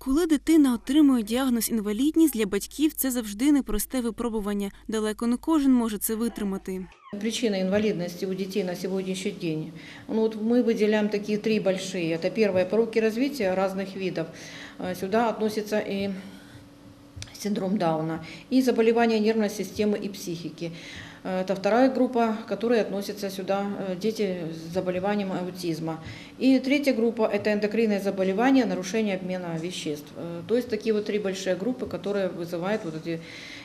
Коли дитина отримує діагноз інвалідність, для батьків це завжди непросте випробування. Далеко не кожен може це витримати. Причины инвалидности у детей на сегодняшний день. Ну, вот мы выделяем такие три большие. Это первое, пороки развития разных видов. Э, Сюда относится и синдром Дауна, и заболевания нервной системы и психики. Э, Это вторая группа, которая относится сюда э, дети с заболеванием аутизма. И третья группа – это эндокринные заболевания, нарушение обмена веществ. Э, То есть такие вот три большие группы, которые вызывают вот эти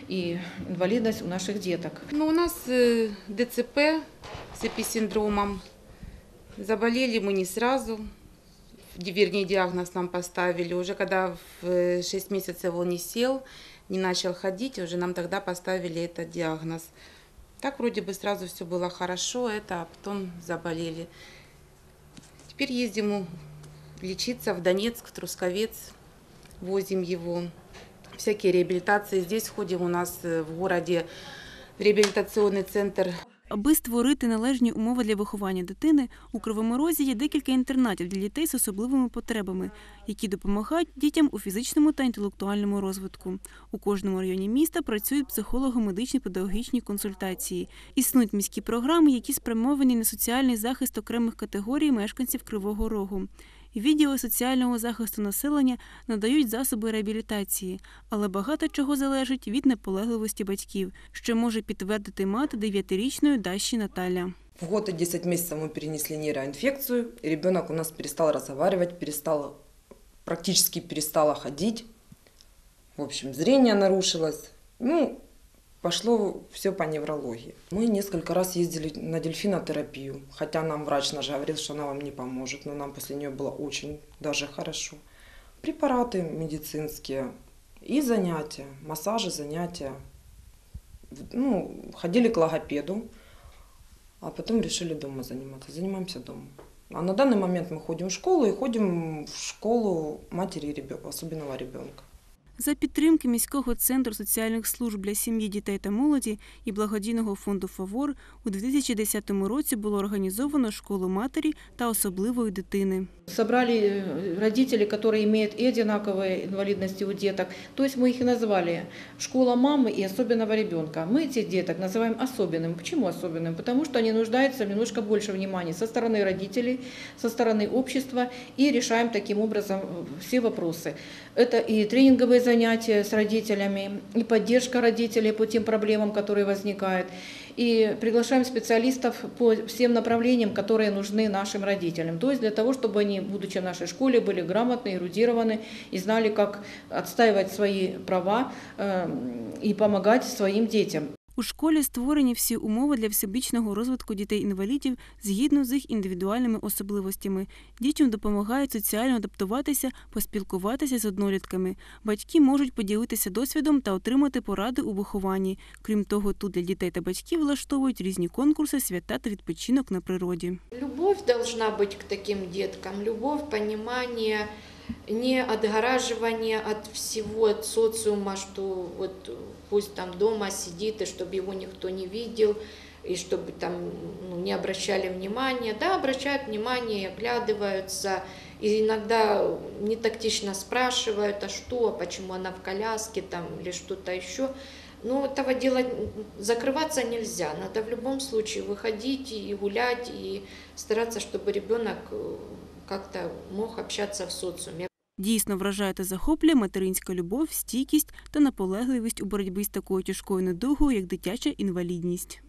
и инвалидность у наших деток. Ну, у нас ДЦП с эписиндромом. Заболели мы не сразу. Вернее, диагноз нам поставили. Уже когда в 6 месяцев он не сел, не начал ходить, уже нам тогда поставили этот диагноз. Так вроде бы сразу все было хорошо, это, а потом заболели. Теперь ездим у- лечиться в Донецк, в Трусковец, возим его. Всякие реабилитации. Здесь ходим у нас э, в городе в реабілітаційний центр. Аби створити належні умови для виховання дитини, у Кривому Розі є декілька інтернатів для дітей з особливими потребами, які допомагають дітям у фізичному та інтелектуальному розвитку. У кожному районі міста працюють психолого-медичні педагогічні консультації. Існують міські програми, які спрямовані на соціальний захист окремих категорій мешканців Кривого Рогу. Відділи соціального захисту населення надають засоби реабілітації, але багато чого залежить від наполегливості батьків, що може підтвердити мати дев'ятирічної Даші Наталя. В год и 10 месяцев мы перенесли нейроинфекцию, и ребенок у нас перестал разговаривать, перестал, практически перестала ходить. В общем, зрение нарушилось. Ну, пошло все по неврологии. Мы несколько раз ездили на дельфинотерапию, хотя нам врач наш говорил, что она вам не поможет, но нам после нее было очень даже хорошо. Препараты медицинские и занятия, массажи, занятия. Ну, ходили к логопеду, а потом решили дома заниматься. Занимаемся дома. А на данный момент мы ходим в школу и ходим в школу матери ребё- особенного ребенка. За підтримки міського центру соціальних служб для сім'ї, дітей та молоді і благодійного фонду Фавор у 2010 році було організовано школу матері та особливої дитини. Собрали э, родители, которые имеют и одинаковые инвалидности у деток. То есть мы их и назвали «Школа мамы и особенного ребенка». Мы этих деток называем особенным. Почему особенным? Потому что они нуждаются в немножко больше внимания со стороны родителей, со стороны общества и решаем таким образом э, все вопросы. Это и тренинговые занятия с родителями, и поддержка родителей по тем проблемам, которые возникают. И приглашаем специалистов по всем направлениям, которые нужны нашим родителям. То есть для того, чтобы они, будучи в нашей школе, были грамотны, эрудированы и знали, как отстаивать свои права э, и помогать своим детям. У школі створені всі умови для всебічного розвитку дітей-інвалідів згідно з їх індивідуальними особливостями. Дітям допомагають соціально адаптуватися, поспілкуватися з однолітками. Батьки можуть поділитися досвідом та отримати поради у вихованні. Крім того, тут для дітей та батьків влаштовують різні конкурси, свята та відпочинок на природі. Любовь должна быть к таким деткам, любовь, понимание, не отгораживание от всего, от социума, что вот пусть там дома сидит, и чтобы его никто не видел, и чтобы там ну, не обращали внимания. Да, обращают внимание, оглядываются, и иногда не тактично спрашивают, а что, почему она в коляске там или что-то еще. Но этого делать, закрываться нельзя. Надо в любом случае выходить и гулять, и стараться, чтобы ребенок э, как-то мог общаться в социуме. Дійсно вражає та захоплює материнська любов, стійкість та наполегливість у боротьбі з такою тяжкою недугою, як дитяча інвалідність.